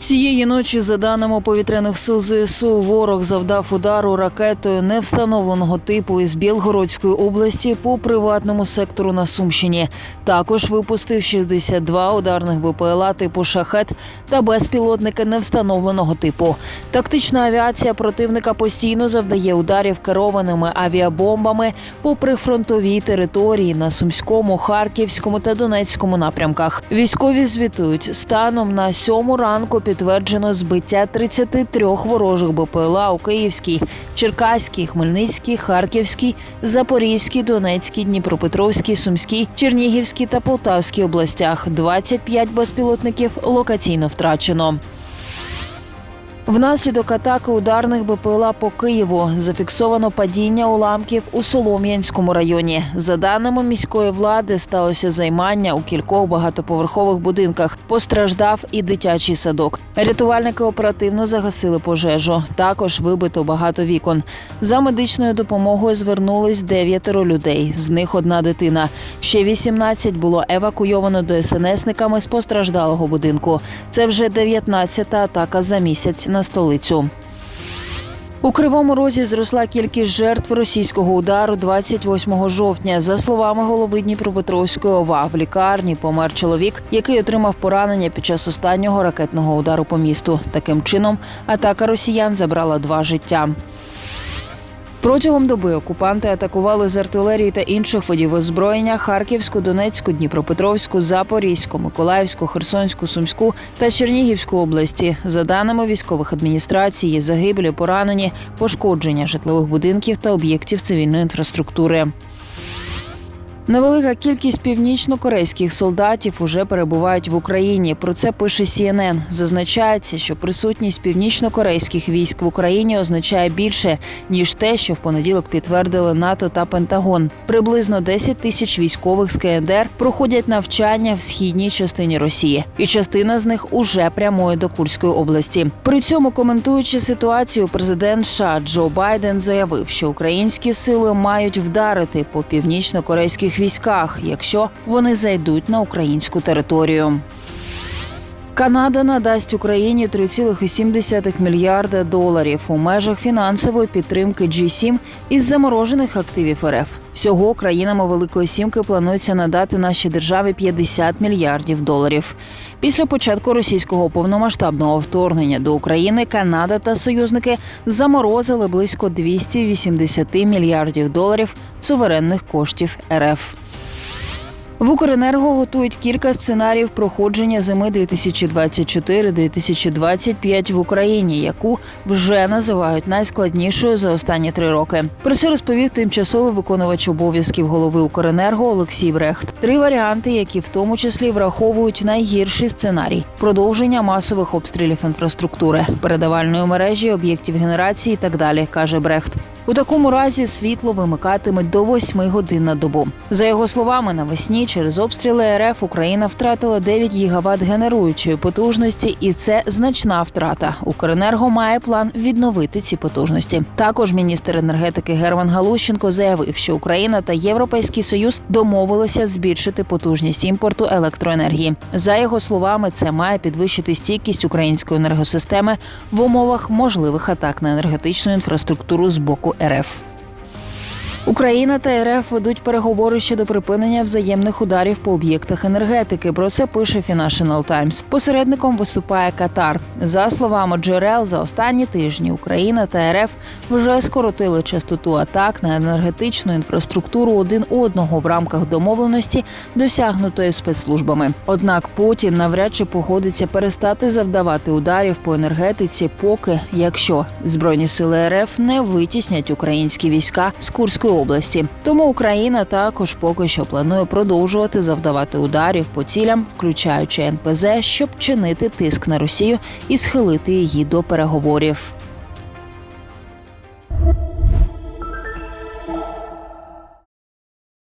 Цієї ночі, за даними повітряних сил ЗСУ, ворог завдав удару ракетою невстановленого типу із Білгородської області по приватному сектору на Сумщині. Також випустив 62 ударних БПЛА типу шахет та безпілотники невстановленого типу. Тактична авіація противника постійно завдає ударів керованими авіабомбами по прифронтовій території на Сумському, Харківському та Донецькому напрямках. Військові звітують станом на сьому ранку підтверджено збиття 33 ворожих БПЛА у Київській, Черкаській, Хмельницькій, Харківській, Запорізькій, Донецькій, Дніпропетровській, Сумській, Чернігівській та Полтавській областях. 25 безпілотників локаційно втрачено. Внаслідок атаки ударних БПЛА по Києву зафіксовано падіння уламків у Солом'янському районі. За даними міської влади, сталося займання у кількох багатоповерхових будинках. Постраждав і дитячий садок. Рятувальники оперативно загасили пожежу. Також вибито багато вікон. За медичною допомогою звернулись дев'ятеро людей. З них одна дитина. Ще 18 було евакуйовано до СНСниками з постраждалого будинку. Це вже 19-та атака за місяць на столицю. У кривому розі зросла кількість жертв російського удару 28 жовтня. За словами голови Дніпропетровської ОВА, в лікарні помер чоловік, який отримав поранення під час останнього ракетного удару по місту. Таким чином, атака росіян забрала два життя. Протягом доби окупанти атакували з артилерії та інших видів озброєння Харківську, Донецьку, Дніпропетровську, Запорізьку, Миколаївську, Херсонську, Сумську та Чернігівську області. За даними військових адміністрацій, є загиблі, поранені, пошкодження житлових будинків та об'єктів цивільної інфраструктури. Невелика кількість північно-корейських солдатів уже перебувають в Україні. Про це пише CNN. Зазначається, що присутність північно-корейських військ в Україні означає більше ніж те, що в понеділок підтвердили НАТО та Пентагон. Приблизно 10 тисяч військових з КНДР проходять навчання в східній частині Росії, і частина з них уже прямує до Курської області. При цьому коментуючи ситуацію, президент США Джо Байден заявив, що українські сили мають вдарити по північно-корейських військах, якщо вони зайдуть на українську територію. Канада надасть Україні 3,7 мільярда доларів у межах фінансової підтримки G7 із заморожених активів РФ. Всього країнами Великої Сімки планується надати нашій державі 50 мільярдів доларів. Після початку російського повномасштабного вторгнення до України Канада та союзники заморозили близько 280 мільярдів доларів суверенних коштів РФ. В Укренерго готують кілька сценаріїв проходження зими 2024-2025 в Україні, яку вже називають найскладнішою за останні три роки. Про це розповів тимчасовий виконувач обов'язків голови Укренерго Олексій Брехт. Три варіанти, які в тому числі враховують найгірший сценарій: продовження масових обстрілів інфраструктури, передавальної мережі, об'єктів генерації і так далі, каже Брехт. У такому разі світло вимикатимуть до 8 годин на добу. За його словами, навесні через обстріли РФ Україна втратила 9 гігават генеруючої потужності, і це значна втрата. Укренерго має план відновити ці потужності. Також міністр енергетики Герман Галущенко заявив, що Україна та Європейський Союз домовилися збільшити потужність імпорту електроенергії. За його словами, це має підвищити стійкість української енергосистеми в умовах можливих атак на енергетичну інфраструктуру з боку РФ. Україна та РФ ведуть переговори щодо припинення взаємних ударів по об'єктах енергетики. Про це пише Financial Times. Посередником виступає Катар. За словами джерел, за останні тижні Україна та РФ вже скоротили частоту атак на енергетичну інфраструктуру один одного в рамках домовленості, досягнутої спецслужбами. Однак Путін навряд чи погодиться перестати завдавати ударів по енергетиці, поки якщо збройні сили РФ не витіснять українські війська з Курської області. Тому Україна також поки що планує продовжувати завдавати ударів по цілям, включаючи НПЗ, щоб чинити тиск на Росію і схилити її до переговорів.